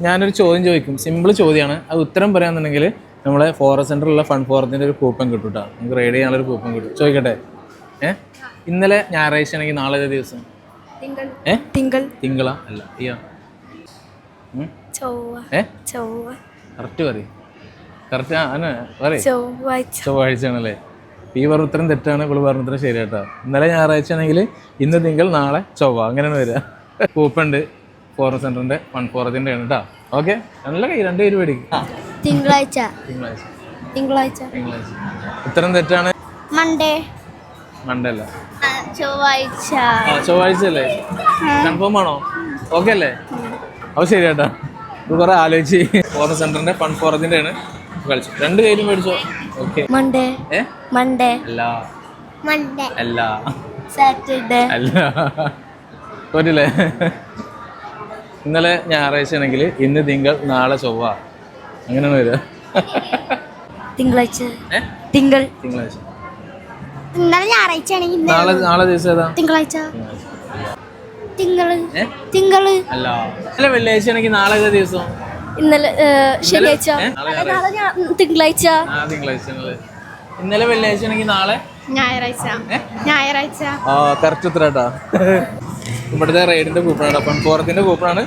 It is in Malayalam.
ഞാനൊരു ചോദ്യം ചോദിക്കും. സിമ്പിൾ ചോദ്യമാണ് അത് ഉത്തരം പറയാന്നുണ്ടെങ്കിൽ നമ്മളെ ഫോറസ്റ്റ് സെന്ററിലുള്ള ഫണ്ട് ഫോറത്തിന്റെ ഒരു കൂപ്പൺ കിട്ടും കേട്ടോ നമുക്ക് റൈഡ് ചെയ്യാനുള്ള ഒരു കൂപ്പൺ കിട്ടും. ചോദിക്കട്ടെ? ഏ? ഇന്നലെ ഞായറാഴ്ച ആണെങ്കിൽ നാളെ ദിവസം? ഏ? തിങ്കൾ. തിങ്കളാ? അല്ല അയ്യോ. ഏ? ചൊവ്വ. കറക്റ്റ് പറയും. കറക്റ്റ് ആണ് പറയും. ചൊവ്വാഴ്ച. ആണല്ലേ ഈ പറഞ്ഞ ഉത്തരം തെറ്റാണ്. ഇപ്പോൾ പറഞ്ഞ ഉത്തരം ശരിയാട്ടോ. ഇന്നലെ ഞായറാഴ്ച ആണെങ്കിൽ ഇന്ന് തിങ്കൾ നാളെ ചൊവ്വ. അങ്ങനെയാണ് വരിക. കൂപ്പുണ്ട് ഫോറൻ സെന്ററിന്റെ വൺ ഫോറത്തിന്റെ ആണ് കേട്ടോ ഓക്കെ നല്ല കൈ രണ്ട് പേര് പേടിക്കും. തിങ്കളാഴ്ച. തിങ്കളാഴ്ച. തിങ്കളാഴ്ച. തിങ്കളാഴ്ച. ഉത്തരം തെറ്റാണ്? മൺഡേ മൺഡേ അല്ല? ചൊവ്വാഴ്ച. ആ ചൊവ്വാഴ്ച അല്ലേ? കൺഫേം ആണോ? ഓക്കെ അല്ലേ? അപ്പോൾ ശരി കേട്ടോ. ഇത് കുറെ ആലോചിച്ച്. ഫോറൻ സെന്ററിന്റെ ഫൺ ഫോറത്തിന്റെ ആണ്. കളിച്ചു. രണ്ട് കയ്യിലും മേടിച്ചോ ഓക്കെ മൺഡേ മൺഡേ അല്ല. മൺഡേ അല്ല. സാറ്റർഡേ അല്ല. പറ്റില്ലേ ഇന്നലെ ഞായറാഴ്ച ആണെങ്കിൽ ഇന്ന് തിങ്കൾ നാളെ ചൊവ്വ. അങ്ങനെയാണ് വരിക. തിങ്കളാഴ്ച. തിങ്കൾ. തിങ്കളാഴ്ച. ഇന്നലെ ഞായറാഴ്ച ആണെങ്കിൽ നാളെ നാളെ ദിവസം ഏതാ? തിങ്കളാഴ്ച. തിങ്കൾ ഏ? തിങ്കൾ അല്ല. ഇന്നലെ വെള്ളിയാഴ്ച ആണെങ്കിൽ നാളെ ഏതാ ദിവസം? ഇന്നലെ ശനിയാഴ്ച. തിങ്കളാഴ്ച. ആ തിങ്കളാഴ്ച ഇന്നലെ. വെള്ളിയാഴ്ച ആണെങ്കിൽ നാളെ? ഞായറാഴ്ച. ഞായറാഴ്ച. ആ കറക്റ്റ് ഉത്തരാട്ടാ. ഇവിടുത്തെ റൈഡിന്റെ കൂപ്പണാണ് അപ്പം ഫോറത്തിന്റെ കൂപ്പണാണ്